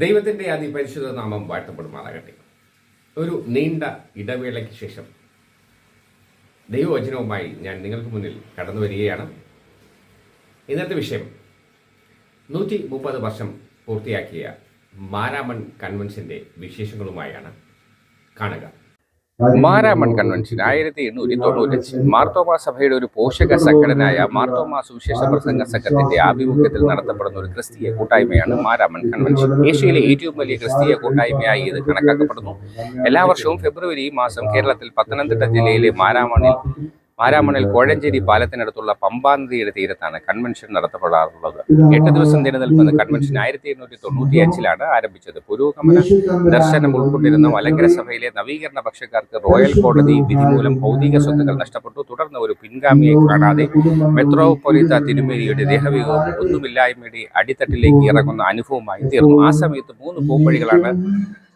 ദൈവത്തിന്റെ അതിപരിശുദ്ധ നാമം വാഴ്ത്തപ്പെടുമാറാകട്ടെ. ഒരു നീണ്ട ഇടവേളയ്ക്ക് ശേഷം ദൈവവചനവുമായി ഞാൻ നിങ്ങൾക്ക് മുന്നിൽ കടന്നു വരികയാണ്. ഇന്നത്തെ വിഷയം നൂറ്റി മുപ്പത് വർഷം പൂർത്തിയാക്കിയ മാരാമൺ കൺവെൻഷന്റെ വിശേഷങ്ങളുമായാണ് കാണുക. മാരാമൺ കൺവെൻഷൻ ആയിരത്തി എണ്ണൂറ്റി തൊണ്ണൂറ്റഞ്ച് മാർത്തോമാ സഭയുടെ ഒരു പോഷക സംഘടനയായ മാർത്തോമാ സുവിശേഷ പ്രസംഗ സംഘത്തിന്റെ ആഭിമുഖ്യത്തിൽ നടത്തപ്പെടുന്ന ഒരു ക്രിസ്തീയ കൂട്ടായ്മയാണ് മാരാമൺ കൺവെൻഷൻ. ഏഷ്യയിലെ ഏറ്റവും വലിയ ക്രിസ്തീയ കൂട്ടായ്മയായി ഇത് കണക്കാക്കപ്പെടുന്നു. എല്ലാ വർഷവും ഫെബ്രുവരി മാസം കേരളത്തിൽ പത്തനംതിട്ട ജില്ലയിലെ മാരാമണിൽ മാരാമണിൽ കോഴഞ്ചേരി പാലത്തിനടുത്തുള്ള പമ്പാ നദിയുടെ തീരത്താണ് കൺവെൻഷൻ നടത്തപ്പെടാറുള്ളത്. എട്ട് ദിവസം നിലനിൽക്കുന്ന കൺവെൻഷൻ ആയിരത്തി എണ്ണൂറ്റി തൊണ്ണൂറ്റി അഞ്ചിലാണ് ആരംഭിച്ചത് പുരോഗമന ദർശനം ഉൾക്കൊണ്ടിരുന്ന മലങ്കര സഭയിലെ നവീകരണ പക്ഷക്കാർക്ക് റോയൽ കോടതി വിധി മൂലം ഭൗതിക സ്വത്തുക്കൾ നഷ്ടപ്പെട്ടു. തുടർന്ന് ഒരു പിൻഗാമിയെ കാണാതെ മെത്രോപൊലിത്ത തിരുമേനിയുടെ ദേഹവിയോഗം ഒന്നുമില്ലായ്മയുടെ അടിത്തട്ടിലേക്ക് ഇറങ്ങുന്ന അനുഭവമായി തീർന്നു. ആ സമയത്ത് മൂന്ന് പോംവഴികളാണ് ആ,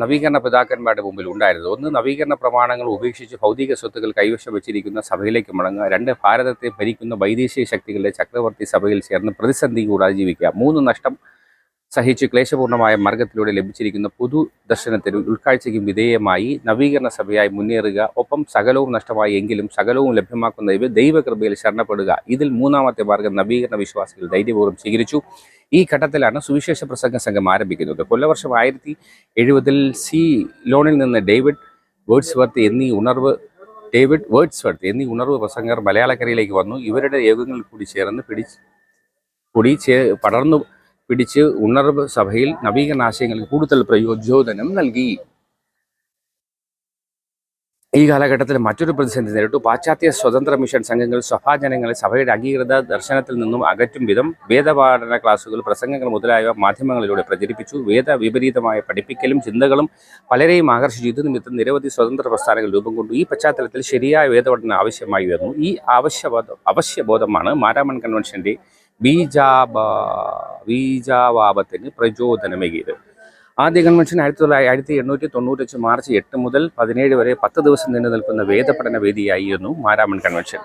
നവീകരണ പിതാക്കന്മാരുടെ മുമ്പിൽ ഉണ്ടായിരുന്നത്. ഒന്ന് നവീകരണ പ്രമാണങ്ങൾ ഉപേക്ഷിച്ച് ഭൗതിക സ്വത്തുക്കൾ കൈവശം വെച്ചിരിക്കുന്ന സഭയിലേക്ക് മടങ്ങുക. രണ്ട് ഭാരതത്തെ ഭരിക്കുന്ന വൈദേശിക ശക്തികളുടെ ചക്രവർത്തി സഭയിൽ ചേർന്ന് പ്രതിസന്ധി കൂടാതെ ജീവിക്കുക. മൂന്ന് നഷ്ടം സഹിച്ച് ക്ലേശപൂർണമായ മാർഗത്തിലൂടെ ലഭിച്ചിരിക്കുന്ന പൊതു ദർശനത്തിനും ഉൾക്കാഴ്ചയ്ക്കും വിധേയമായി നവീകരണ സഭയായി മുന്നേറുക ഒപ്പം സകലവും നഷ്ടമായി എങ്കിലും സകലവും ലഭ്യമാക്കുന്ന ഇവ ദൈവകൃപയിൽ ശരണപ്പെടുക. ഇതിൽ മൂന്നാമത്തെ മാർഗം നവീകരണ വിശ്വാസികൾ ധൈര്യപൂർവം സ്വീകരിച്ചു. ഈ ഘട്ടത്തിലാണ് സുവിശേഷ പ്രസംഗ സംഘം ആരംഭിക്കുന്നത്. കൊല്ലവർഷം ആയിരത്തി എഴുപതിൽ സി ലോണിൽ നിന്ന് ഡേവിഡ് വേർഡ്സ്വർത്ത് എന്നീ ഉണർവ് ഡേവിഡ് വേർഡ്സ്വർത്ത് എന്നീ ഉണർവ് പ്രസംഗർ മലയാളക്കരയിലേക്ക് വന്നു. ഇവരുടെ യോഗങ്ങളിൽ കൂടി ചേർന്ന് പിടിച്ച് കൂടി ചേ പടർന്നു പിടിച്ച് ഉണർവ് സഭയിൽ നവീകരണ ആശയങ്ങൾക്ക് കൂടുതൽ പ്രയോജനം നൽകി. ഈ കാലഘട്ടത്തിൽ മറ്റൊരു പ്രതിസന്ധി നേരിട്ടു. പാശ്ചാത്യ സ്വതന്ത്ര മിഷൻ സംഘങ്ങൾ സഭാജനങ്ങളെ സഭയുടെ അംഗീകൃത ദർശനത്തിൽ നിന്നും അകറ്റും വിധം വേദപാഠന ക്ലാസുകൾ പ്രസംഗങ്ങൾ മുതലായവ മാധ്യമങ്ങളിലൂടെ പ്രചരിപ്പിച്ചു. വേദ വിപരീതമായ പഠിപ്പിക്കലും ചിന്തകളും പലരെയും ആകർഷിച്ചു. ഇത് നിമിത്തം നിരവധി സ്വതന്ത്ര പ്രസ്ഥാനങ്ങൾ രൂപം കൊണ്ടു. ഈ പശ്ചാത്തലത്തിൽ ശരിയായ വേദപഠനം ആവശ്യമായി വന്നു ഈ ആവശ്യബോധം അവശ്യബോധമാണ് മാരാമൺ കൺവെൻഷന്റെ ബീജാബ ബീജാവാപത്തിന് പ്രചോദനമേകിയത്. ആദ്യ കൺവെൻഷൻ ആയിരത്തി തൊള്ളായിരത്തി ആയിരത്തി എണ്ണൂറ്റി തൊണ്ണൂറ്റഞ്ച് മാർച്ച് എട്ട് മുതൽ പതിനേഴ് വരെ പത്ത് ദിവസം നീണ്ടു നിൽക്കുന്ന വേദപഠന വേദിയായിരുന്നു മാരാമൺ കൺവെൻഷൻ.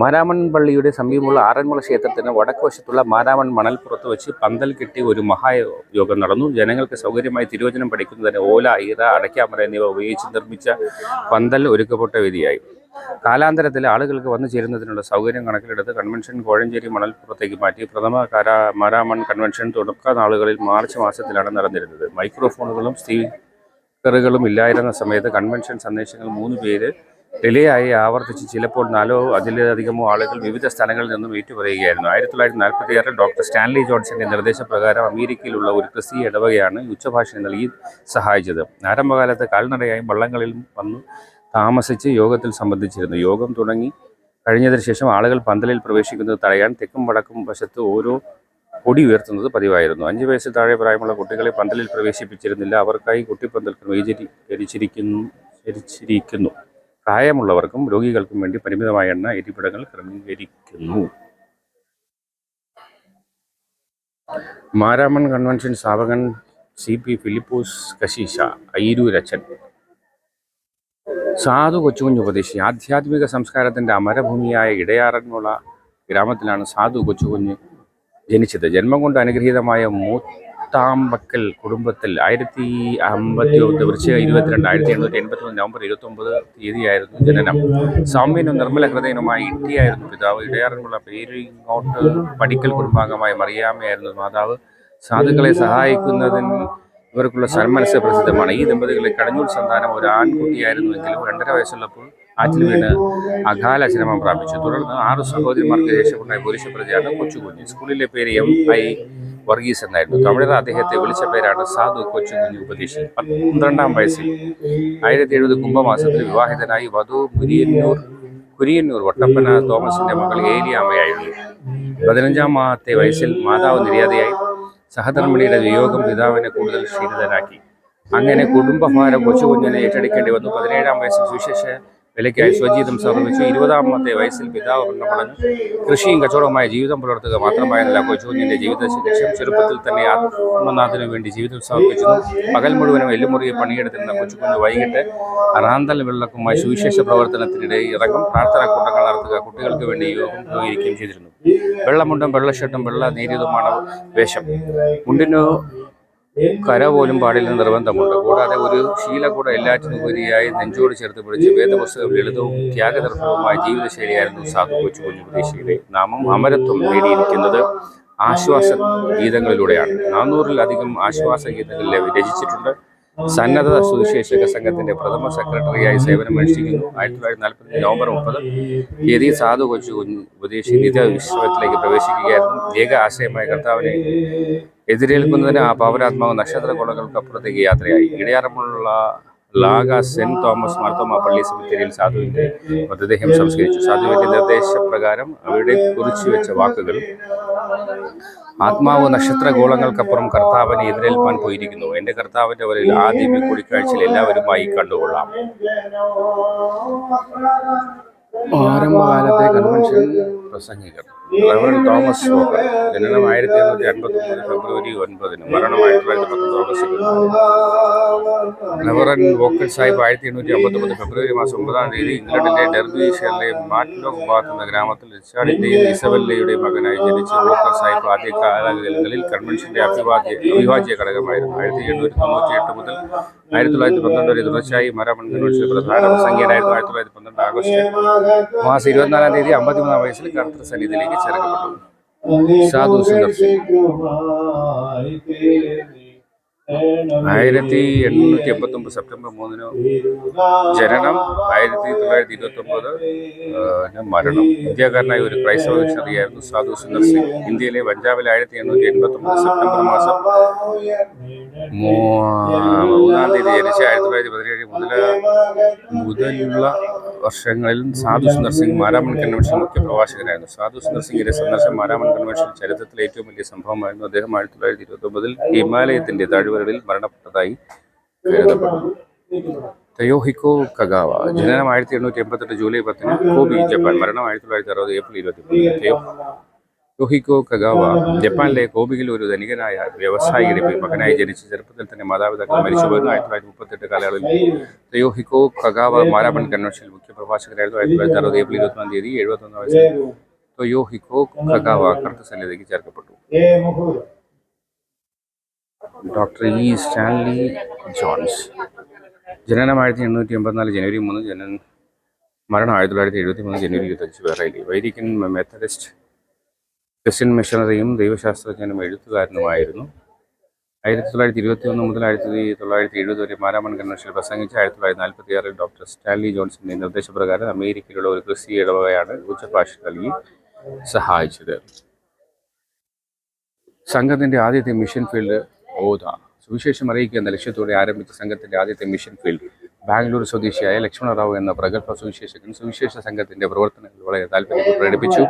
മാരാമൺ പള്ളിയുടെ സമീപമുള്ള ആറന്മുള ക്ഷേത്രത്തിന് വടക്കുവശത്തുള്ള മാരാമൺ മണൽപ്പുറത്ത് വെച്ച് പന്തൽ കെട്ടി ഒരു മഹായോഗം നടന്നു. ജനങ്ങൾക്ക് സൗകര്യമായി തിരുവചനം പഠിക്കുന്നതിന് ഓല ഈറ അടയ്ക്കാമറ എന്നിവ ഉപയോഗിച്ച് നിർമ്മിച്ച പന്തൽ ഒരുക്കപ്പെട്ട വേദിയായി. കാലാന്തരത്തിൽ ആളുകൾക്ക് വന്നു ചേരുന്നതിനുള്ള സൗകര്യം കണക്കിലെടുത്ത് കൺവെൻഷൻ കോഴഞ്ചേരി മണൽപ്പുറത്തേക്ക് മാറ്റി പ്രഥമ കാരാ മാരാമൺ കൺവെൻഷൻ തുടക്ക നാളുകളിൽ മാർച്ച് മാസത്തിലാണ് നടന്നിരുന്നത്. മൈക്രോഫോണുകളും സ്പീക്കറുകളും ഇല്ലായിരുന്ന സമയത്ത് കൺവെൻഷൻ സന്ദേശങ്ങൾ മൂന്ന് പേര് റിലേ ആയി ആവർത്തിച്ച് ചിലപ്പോൾ നാലോ അതിലധികമോ ആളുകൾ വിവിധ സ്ഥലങ്ങളിൽ നിന്നും ഏറ്റുപറയുകയായിരുന്നു. ആയിരത്തി തൊള്ളായിരത്തി നാൽപ്പത്തി ആറ് ഡോക്ടർ സ്റ്റാൻലി ജോൺസന്റെ നിർദ്ദേശപ്രകാരം അമേരിക്കയിലുള്ള ഒരു ക്രിസ്തീയ ഇടവകയാണ് ഉച്ചഭാഷ നൽകി സഹായിച്ചത്. ആരംഭകാലത്ത് കാൽനടയായും വള്ളങ്ങളിലും വന്നു താമസിച്ച് യോഗത്തിൽ സംബന്ധിച്ചിരുന്നു. യോഗം തുടങ്ങി കഴിഞ്ഞതിന് ശേഷം ആളുകൾ പന്തലിൽ പ്രവേശിക്കുന്നത് തടയാൻ തെക്കും വടക്കും വശത്ത് ഓരോ കൊടി ഉയർത്തുന്നത് പതിവായിരുന്നു. അഞ്ച് വയസ്സിൽ താഴെ പ്രായമുള്ള കുട്ടികളെ പന്തലിൽ പ്രവേശിപ്പിച്ചിരുന്നില്ല. അവർക്കായി കുട്ടിപ്പന്തൽ ക്രമീകരിച്ചിരിക്കുന്നു പ്രായമുള്ളവർക്കും രോഗികൾക്കും വേണ്ടി പരിമിതമായ എണ്ണ ഇരിപ്പിടങ്ങൾ ക്രമീകരിക്കുന്നു. മാരാമൺ കൺവെൻഷൻ സ്ഥാപകൻ സി പി ഫിലിപ്പോസ് കശീഷ അയ്യൂരച്ചൻ സാധു കൊച്ചുകുഞ്ഞ് ഉപദേശി. ആധ്യാത്മിക സംസ്കാരത്തിന്റെ അമരഭൂമിയായ ഇടയാറന്മുള ഗ്രാമത്തിലാണ് സാധു കൊച്ചുകുഞ്ഞ് ജനിച്ചത്. ജന്മം കൊണ്ട് അനുഗ്രഹീതമായ മൂത്താമ്പക്കൽ കുടുംബത്തിൽ ആയിരത്തി അമ്പത്തി ഒന്ന് വൃശ്ചിക ഇരുപത്തിരണ്ട് ആയിരത്തി എണ്ണൂറ്റി എൺപത്തി ഒന്ന് നവംബർ ഇരുപത്തി ഒമ്പത് തീയതിയായിരുന്നു ജനനം. സൗമ്യനും നിർമ്മല ഹൃദയനുമായ ഇട്ടിയായിരുന്നു പിതാവ്. ഇടയാറന്മുള പേരിങ്ങോട്ട് പടിക്കൽ കുടുംബാംഗമായ മറിയാമ്മയായിരുന്നു മാതാവ്. സാധുക്കളെ സഹായിക്കുന്നതിന് ഇവർക്കുള്ള സന്മനസ് പ്രസിദ്ധമാണ്. ഈ ദമ്പതികളെ കടഞ്ഞൂർ സന്താനം ഒരു ആൺകുട്ടിയായിരുന്നുവെങ്കിലും രണ്ടര വയസ്സുള്ളപ്പോൾ ആറ്റിൽ അകാല ചരമം പ്രാപിച്ചു. തുടർന്ന് ആറ് സഹോദരിമാർക്ക് ശേഷമുണ്ടായ പുരുഷ പ്രജയാണ് കൊച്ചുകുഞ്ഞ്. സ്കൂളിലെ പേര് എം ഐ വർഗീസ് എന്നായിരുന്നു. തമിഴർ അദ്ദേഹത്തെ വിളിച്ച പേരാണ് സാധു കൊച്ചുകുഞ്ഞ് ഉപദേശി പന്ത്രണ്ടാം വയസ്സിൽ ആയിരത്തി എഴുപത് കുംഭമാസത്തിൽ വിവാഹിതനായി വധു മുരിയന്നൂർ കുരിയന്നൂർ വട്ടപ്പന തോമസിന്റെ മകൾ ഏലിയാമ്മയായിരുന്നു. പതിനഞ്ചാമത്തെ വയസ്സിൽ മാതാവ് നിര്യാതയായി സഹധർമ്മിണിയുടെ വിയോഗം പിതാവിനെ കൂടുതൽ ക്ഷീണിതരാക്കി. അങ്ങനെ കുടുംബഭാരം കൊച്ചുകുഞ്ഞിനെ ഏറ്റെടുക്കേണ്ടി വന്നു. പതിനേഴാം വയസ്സിൽ സുവിശേഷ വിലയ്ക്കായി സ്വജീവിതം സമർപ്പിച്ചു ഇരുപതാമത്തെ വയസ്സിൽ പിതാവ് മരണമടഞ്ഞു കൃഷിയും കച്ചവടവുമായ ജീവിതം പുലർത്തുക മാത്രമായിരുന്നില്ല കൊച്ചുകുഞ്ഞിന്റെ ജീവിത ലക്ഷ്യം ചെറുപ്പത്തിൽ തന്നെ ആത്മനാഥിനു വേണ്ടി ജീവിതം സമർപ്പിച്ചു പകൽ മുഴുവനും എല്ലുമുറിയെ പണിയെടുത്തിരുന്ന കൊച്ചുകുഞ്ഞ് വൈകിട്ട് റാന്തൽ വെള്ളക്കുമായി സുവിശേഷ പ്രവർത്തനത്തിനിടെ ഇറങ്ങും. പ്രാർത്ഥന കൂട്ടങ്ങൾ നടത്തുക. കുട്ടികൾക്ക് വേണ്ടി യോഗം ഉപയോഗിക്കുകയും ചെയ്തിരുന്നു. വെള്ളമുണ്ടും വെള്ള ഷർട്ടും വെള്ള നേരിയതുമാണ് വേഷം. മുണ്ടിനു കര പോലും പാടില്ലെന്ന് നിർബന്ധമുണ്ട്. കൂടാതെ ഒരു ശീല എല്ലാറ്റിനും ഉപരിയായി നെഞ്ചോട് ചേർത്ത് പിടിച്ച് വേദപുസ്തകം ലളിതവും ത്യാഗതർഭവുമായ ജീവിതശൈലിയായിരുന്നു സാധു കൊച്ചു കുഞ്ഞു പ്രതീക്ഷയുടെ നാമം. അമരത്വം നേടിയിരിക്കുന്നത് ആശ്വാസ ഗീതങ്ങളിലൂടെയാണ്. നാനൂറിലധികം ആശ്വാസ ഗീതങ്ങളിൽ രചിച്ചിട്ടുണ്ട്. സന്നദ്ധ സുവിശേഷക സംഘത്തിന്റെ പ്രഥമ സെക്രട്ടറിയായി സേവനമനുഷ്ഠിക്കുന്നു ആയിരത്തി തൊള്ളായിരത്തി നാൽപ്പത്തി നവംബർ മുപ്പത് തീയതി സാധു കൊച്ചു കുഞ്ഞു ഉപദേശി നിത വിശ്വത്തിലേക്ക് പ്രവേശിക്കുകയായിരുന്നു. ഏക ആശയമായ കർത്താവിനെ എതിരേൽക്കുന്നതിന് ആ പാവനാത്മാവ് നക്ഷത്ര കുളങ്ങൾക്കപ്പുറത്തേക്ക് യാത്രയായി. ഇടയാറമുള്ള ലാഗ സെന്റ് തോമസ് മാർത്തോമ പള്ളി സെമിത്തേരിയിൽ സാധുവിന്റെ മൃതദേഹം സംസ്കരിച്ചു. സാധുവിന്റെ നിർദ്ദേശപ്രകാരം അവിടെ കുറിച്ചു വെച്ച വാക്കുകൾ ആത്മാവ് നക്ഷത്ര ഗോളങ്ങൾക്കപ്പുറം കർത്താവിനെ എതിരേൽപ്പാൻ പോയിരിക്കുന്നു. എന്റെ കർത്താവിന്റെ വരയിൽ ആദ്യം കൂടിക്കാഴ്ചയിൽ എല്ലാവരുമായി കണ്ടുകൊള്ളാം. ആരംഭകാലത്തെ കൺവെൻഷൻ പ്രസംഗികർ റവറൻ തോമസ് വോക്കർ ജനനം ആയിരത്തി എണ്ണൂറ്റി അൻപത്തി മൂന്ന് ഫെബ്രുവരി ഒൻപതിന് മരണം ആയിരത്തി തൊള്ളായിരത്തി ഓഗസ്റ്റ് ഇരുപത്തിനാല് റവറൻ വോക്കർ സാഹിബ് ആയിരത്തി എണ്ണൂറ്റി അമ്പത്തി ഒമ്പത് ഫെബ്രുവരി മാസം ഒമ്പതാം തീയതി ഇംഗ്ലണ്ടിലെ ഡെർബിഷറിലെ മാറ്റ്ലോക്ക് ബാത്ത് എന്ന ഗ്രാമത്തിൽ റിച്ചാർഡിന്റെയും ഇസബല്ലയുടെ മകനായി ജനിച്ച വോക്കർ സാഹിബ് ആദ്യ കാലങ്ങളിൽ കൺവെൻഷന്റെ അഭിവാദ്യ അവിഭാജ്യ ഘടകമായിരുന്നു. ആയിരത്തി എണ്ണൂറ്റി തൊണ്ണൂറ്റി എട്ട് മുതൽ ആയിരത്തി തൊള്ളായിരത്തി പന്ത്രണ്ട് വരെ തുടർച്ചയായി മരാമൺ കൺവെൻഷൻ പ്രധാന സംഖ്യനായിരുന്നു ആയിരത്തി തൊള്ളായിരത്തി പന്ത്രണ്ട് ആഗസ്റ്റ് മാസം ഇരുപത്തിനാലാം തീയതി അമ്പത്തിമൂന്നാം വയസ്സിൽ കർത്തൃ സന്നിധിയിലേക്ക് ചേർക്കപ്പെട്ടു സാധു സുന്ദർ സിംഗ് ആയിരത്തി എണ്ണൂറ്റി എൺപത്തി ഒമ്പത് സെപ്റ്റംബർ മൂന്നിന് ജനനം ആയിരത്തി തൊള്ളായിരത്തി ഇരുപത്തി ഒമ്പത് മരണം. ഇന്ത്യക്കാരനായ ഒരു ക്രൈസ്തവ മിഷണറിയായിരുന്നു സാധു സുന്ദർ സിംഗ്. ഇന്ത്യയിലെ പഞ്ചാബിൽ ആയിരത്തി എണ്ണൂറ്റി എൺപത്തി ഒമ്പത് സെപ്റ്റംബർ മാസം മൂന്നാം തീയതി ജനിച്ച ആയിരത്തി തൊള്ളായിരത്തി പതിനേഴ് മുതൽ മുതലുള്ള വർഷങ്ങളിൽ സാധു സുന്ദർ സിംഗ് മാരാമൺ കൺവെൻഷൻ മുഖ്യ പ്രഭാഷകനായിരുന്നു സാധു സുന്ദർ സിംഗിന്റെ സന്ദർശനം മാരാമൺ കൺവെൻഷൻ ചരിത്രത്തിലെ ഏറ്റവും വലിയ സംഭവമായിരുന്നു. അദ്ദേഹം ആയിരത്തി തൊള്ളായിരത്തി ഇരുപത്തി ഒമ്പതിൽ ഹിമാലയത്തിന്റെ താഴ്വരകളിൽ മരണപ്പെട്ടതായി കരുതപ്പെടുന്നു. തയോഹിക്കോ കഗാവ ജനനം ആയിരത്തി എണ്ണൂറ്റി എൺപത്തെട്ട് ജൂലൈ പത്തിന് കോബി ജപ്പാൻ മരണം ആയിരത്തി തൊള്ളായിരത്തി അറുപത് ഏപ്രിൽ ഇരുപത്തി തയോ യോഹിക്കോ കഗാവ ജപ്പാനിലെ കോബിയിൽ ഒരു ധനികനായ വ്യവസായിയുടെ മകനായി ജനിച്ച ചെറുപ്പത്തിൽ തന്നെ മാതാപിതാക്കൾ മരിച്ചുപോയിരുന്നു ആയിരത്തി തൊള്ളായിരത്തി മുപ്പത്തെട്ട് കാലയളവിൽ തയോഹിക്കോ കഗാവ മാരാമൺ കൺവെൻഷനിൽ മുഖ്യ പ്രഭാഷകനായിരുന്നു ആയിരത്തി തൊള്ളായിരത്തി അറുപത് ഏപ്രിൽ ഇരുപത്തൊന്നാം തീയതി എഴുപത്തൊന്നാം വയസ്സിൽ തൊയോഹിക്കോ കഗാവ കറുത്ത സന്നിധിക്ക് ചേർക്കപ്പെട്ടു. Doctor E Stanley Jones. ജനനം ആയിരത്തി എണ്ണൂറ്റി എൺപത്തിനാല് ജനുവരി മൂന്ന് ജനനം മരണം ആയിരത്തി തൊള്ളായിരത്തി എഴുപത്തി മൂന്ന് ജനുവരി ഇരുപത്തഞ്ച് വേറെയില്ലേ വൈദികൻ മെത്തഡിസ്റ്റ് ക്രിസ്ത്യൻ മിഷണറിയും ദൈവശാസ്ത്രജ്ഞനും എഴുത്തുകാരനുമായിരുന്നു. ആയിരത്തി തൊള്ളായിരത്തി ഇരുപത്തി ഒന്ന് മുതൽ ആയിരത്തി തൊള്ളായിരത്തി എഴുപത് വരെ മാരാമൺ കൺവെൻഷനിൽ പ്രസംഗിച്ച് ആയിരത്തി തൊള്ളായിരത്തി നാൽപ്പത്തി ആറിൽ ഡോക്ടർ സ്റ്റാൻലി ജോൺസന്റെ നിർദ്ദേശപ്രകാരം അമേരിക്കയിലുള്ള ഒരു ക്രിസ്തീയ ഇടവകയാണ് ഉച്ചഭാഷ നൽകി സഹായിച്ചത്. സംഘത്തിന്റെ ആദ്യത്തെ മിഷൻ ഫീൽഡ് ഓത. സുവിശേഷം അറിയിക്കുക എന്ന ലക്ഷ്യത്തോടെ ആരംഭിച്ച സംഘത്തിന്റെ ആദ്യത്തെ മിഷൻ ഫീൽഡ് ബാംഗ്ലൂർ സ്വദേശിയായ ലക്ഷ്മണറാവു എന്ന പ്രഗത്ഭ സുവിശേഷകൻ സുവിശേഷ സംഘത്തിന്റെ പ്രവർത്തനങ്ങൾ വളരെ താല്പര്യം പ്രകടിപ്പിച്ചു.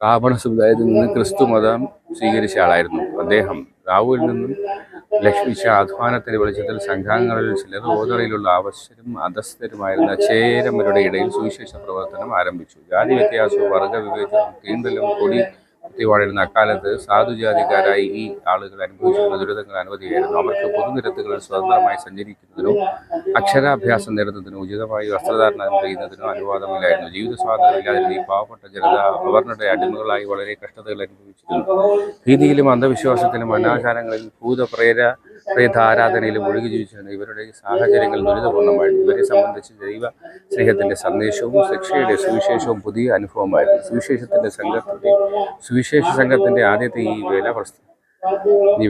രാവണ സമുദായത്തിൽ നിന്ന് ക്രിസ്തു മതം സ്വീകരിച്ച ആളായിരുന്നു. അദ്ദേഹം റാവുവിൽ നിന്നും ലക്ഷ്മിച്ച അധ്വാനത്തിന്റെ വെളിച്ചത്തിൽ സംഘാംഗങ്ങളിൽ ചിലർ ഓതറയിലുള്ള അവശരും അധസ്ഥരുമായിരുന്ന ചേരമരുടെ ഇടയിൽ സുവിശേഷ പ്രവർത്തനം ആരംഭിച്ചു. ജാതി വ്യത്യാസവും വർഗ വിവേചനവും തീണ്ടലും കൊടി കുത്തിവാഴുന്ന അക്കാലത്ത് സാധുജാതിക്കാരായി ഈ ആളുകൾ അനുഭവിച്ചിരുന്ന ദുരിതങ്ങൾ അനവധിയായിരുന്നു അവർക്ക് പൊതുനിരത്തുകളിൽ സ്വതന്ത്രമായി സഞ്ചരിക്കുന്നതിനോ അക്ഷരാഭ്യാസം നേടുന്നതിനോ ഉചിതമായി വസ്ത്രധാരണം ചെയ്യുന്നതിനോ അനുവാദമില്ലായിരുന്നു. ജീവിത സ്വാതന്ത്ര്യമില്ലാതിരുന്ന ഈ പാവപ്പെട്ട ജനത അവരുടെ അടിമകളായി വളരെ കഷ്ടതകൾ അനുഭവിച്ചിരുന്നു. ഭീതിയിലും അന്ധവിശ്വാസത്തിലും അനാചാരങ്ങളിൽ ഭൂതപ്രേര പ്രേത ആരാധനയിലും ഒഴുകി ജീവിച്ചിരുന്ന ഇവരുടെ സാഹചര്യങ്ങൾ ദുരിതപൂർണമായിരുന്നു ഇവരെ സംബന്ധിച്ച് ദൈവ സ്നേഹത്തിന്റെ സന്ദേശവും ശിക്ഷയുടെ സുവിശേഷവും പുതിയ അനുഭവമായിരുന്നു. സുവിശേഷത്തിന്റെ സംഘത്തിന്റെ സുവിശേഷ സംഘത്തിന്റെ ആദ്യത്തെ ഈ വേല പ്രസ്ഥ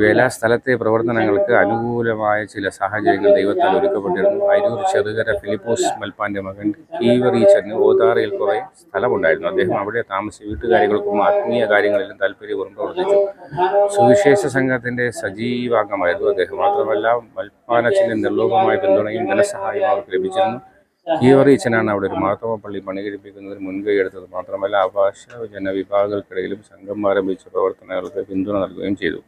വേല സ്ഥലത്തെ പ്രവർത്തനങ്ങൾക്ക് അനുകൂലമായ ചില സാഹചര്യങ്ങൾ ദൈവത്താൽ ഒരുക്കപ്പെട്ടിരുന്നു. അരൂർ ചെറുകര ഫിലിപ്പോസ് മൽപ്പാന്റെ മകൻ കീവറീച്ചന് ഓതാറയിൽ കുറെ സ്ഥലമുണ്ടായിരുന്നു. അദ്ദേഹം അവിടെ താമസിച്ച്. വീട്ടുകാര്യങ്ങൾക്കും ആത്മീയ കാര്യങ്ങളിലും താല്പര്യപൂർവം പ്രവർത്തിച്ചു സുവിശേഷ സംഘത്തിന്റെ സജീവാംഗമായിരുന്നു അദ്ദേഹം. മാത്രമല്ല മൽപ്പാനച്ഛന്റെ നിർലോഭമായ പിന്തുണയും ധനസഹായവും അവർക്ക് ലഭിച്ചിരുന്നു. കീവറീച്ചനാണ് അവിടെ ഒരു മാർത്തോമ പള്ളി പണികഴിപ്പിക്കുന്നതിന് മുൻകൈ എടുത്തത്. മാത്രമല്ല ആഭാഷ ജനവിഭാഗങ്ങൾക്കിടയിലും സംഘം ആരംഭിച്ച പ്രവർത്തനങ്ങൾക്ക് പിന്തുണ നൽകുകയും ചെയ്തു.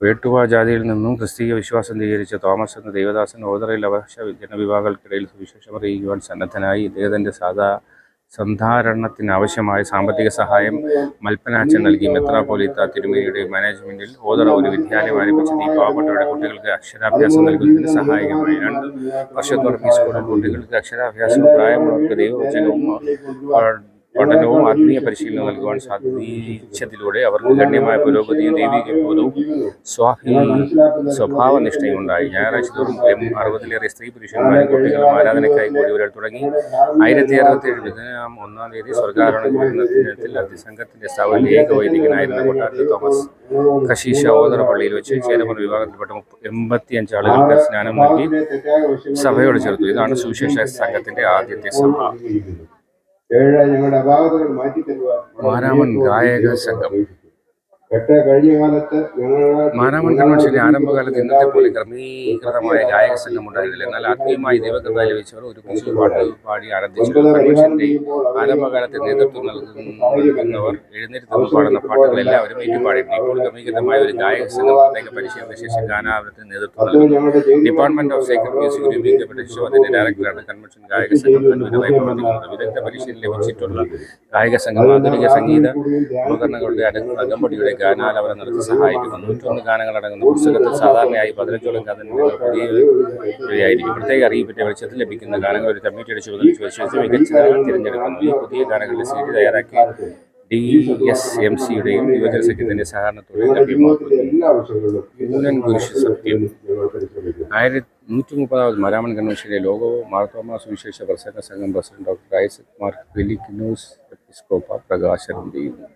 വേട്ടുവ ജാതിയിൽ നിന്നും ക്രിസ്തീയ വിശ്വാസം സ്വീകരിച്ച തോമസ് എന്ന ദേവദാസൻ ഓതറയിൽ അവശ ജനവിഭാഗങ്ങൾക്കിടയിൽ സുവിശേഷം അറിയിക്കുവാൻ സന്നദ്ധനായി ഇദ്ദേഹത്തിന്റെ സാധാ സന്ധാരണത്തിന് ആവശ്യമായ സാമ്പത്തിക സഹായം മൽപ്പനാച്ചൻ നൽകി മെത്രാപോലിത്ത തിരുമേനിയുടെ മാനേജ്മെന്റിൽ ഓതറ ഒരു വിദ്യാലയം ആരംഭിച്ച ഈ പാവപ്പെട്ടവരുടെ കുട്ടികൾക്ക് അക്ഷരാഭ്യാസം നൽകുന്നതിന് സഹായകമായി. രണ്ട് വർഷത്തോളം ഈ സ്കൂളിൽ കുട്ടികൾക്ക് അക്ഷരാഭ്യാസവും പ്രായമുള്ളവർക്ക് ദൈവവചനവും പഠനവും ആത്മീയ പരിശീലനവും നൽകുവാൻ സാധിച്ചതിലൂടെ അവർക്ക് ഗണ്യമായ പുരോഗതിയും ദൈവിക ബോധവും സ്വാഭി സ്വഭാവനിഷ്ഠയും ഉണ്ടായി. ഞായറാഴ്ച തോറും എം അറുപതിലേറെ സ്ത്രീ പുരുഷന്മാരും കുട്ടികളും ആരാധനയ്ക്കായി കൂടി വരാൻ തുടങ്ങി. ആയിരത്തി അറുപത്തി ഏഴ് ബുധനാം ഒന്നാം തീയതി സ്വർഗാരോഹണ ദിനത്തിൽ അതിസംഘത്തിന്റെ സ്ഥാപന ഏക വൈദികനായിരുന്ന കൊട്ടാരത്തിൽ തോമസ് കശീഷ ഓതറ പള്ളിയിൽ വെച്ച് ചേരമർ വിഭാഗത്തിൽപ്പെട്ട എൺപത്തി അഞ്ച് ആളുകൾക്ക് സ്നാനം നൽകി സഭയോട് ചേർത്തു. ഇതാണ് സുവിശേഷ സംഘത്തിന്റെ ആദ്യത്തെ സഭ ഏഴ് ഞങ്ങളുടെ അപാകതകൾ മാറ്റി തരുവാൻ മാരാമൻ ഗായക സംഘം. എട്ട് കഴിഞ്ഞ കാലത്ത് കൺവെൻഷന്റെ ആരംഭകാലത്ത് ഇന്നത്തെ പോലെ ക്രമീകൃതമായ ഗായക സംഘം ഉണ്ടായിരുന്നില്ല. എന്നാൽ ആത്മീയമായി ദൈവകൃപ ലഭിച്ചവർ ഒരു പുതിയ പാട്ട് പാടി ആരംഭിച്ചു കൺവെൻഷന്റെ ആരംഭകാലത്ത് നേതൃത്വം നൽകുന്നവർ എഴുന്നേറ്റ് പാടുന്ന പാട്ടുകൾ എല്ലാവരും ഏറ്റുപാടിയിരുന്നു ഇപ്പോൾ ക്രമീകൃതമായ ഒരു ഗായക സംഘം പ്രത്യേക പരിശീലന ശേഷം ഗാനാവൃത്തിന് നേതൃത്വം നൽകുന്നു. ഡിപ്പാർട്ട്മെന്റ് ഓഫ് സൈക്കിൾ മ്യൂസിക് രൂപീകരിക്കപ്പെട്ട ശിശു അതിന്റെ ഡയറക്ടറാണ് കൺവെൻഷൻ ഗായക സംഘം കണ്ണൂരുമായി പ്രവർത്തിക്കുന്നത് വിദഗ്ധ പരിശീലനം ലഭിച്ചിട്ടുള്ള ഗായക സംഘം ആധുനിക സംഗീത ഉപകരണങ്ങളുടെ അകമ്പടിയുടെ ഗാനാലാപനം നടത്തി സഹായിക്കുന്നു. നൂറ്റൊന്ന് ഗാനങ്ങൾ അടങ്ങുന്ന പുസ്തകത്തിൽ സാധാരണയായി പതിനഞ്ചോളം ഗാനങ്ങൾ പുതിയവയായിരിക്കും പ്രത്യേക അറിയിപ്പിന്റെ വെളിച്ചത്തിൽ ലഭിക്കുന്ന ഗാനങ്ങൾ ഒരു കമ്മിറ്റിയുടെ ചുമതല ചോദിച്ചു മികച്ച തിരഞ്ഞെടുക്കുന്നു. ഈ പുതിയ ഗാനങ്ങളുടെ സീറ്റ് തയ്യാറാക്കി ഡി എസ് എം സിയുടെയും യുവജന സഖ്യത്തിന്റെ സഹകരണത്തോടെ ലഭ്യമാക്കുന്നു പുരുഷ സത്യം. ആയിരത്തി നൂറ്റി മുപ്പതാമത് മരാമൻ കൺവെൻഷനിലെ ലോകവും മാർത്തോമ സുവിശേഷ പ്രസംഗ സംഘം പ്രസിഡന്റ് ഡോക്ടർ ഐസക് മാർക്ക് വെലിക്കിനോസ് എപ്പിസ്കോപ്പ പ്രകാശനം ചെയ്യുന്നു.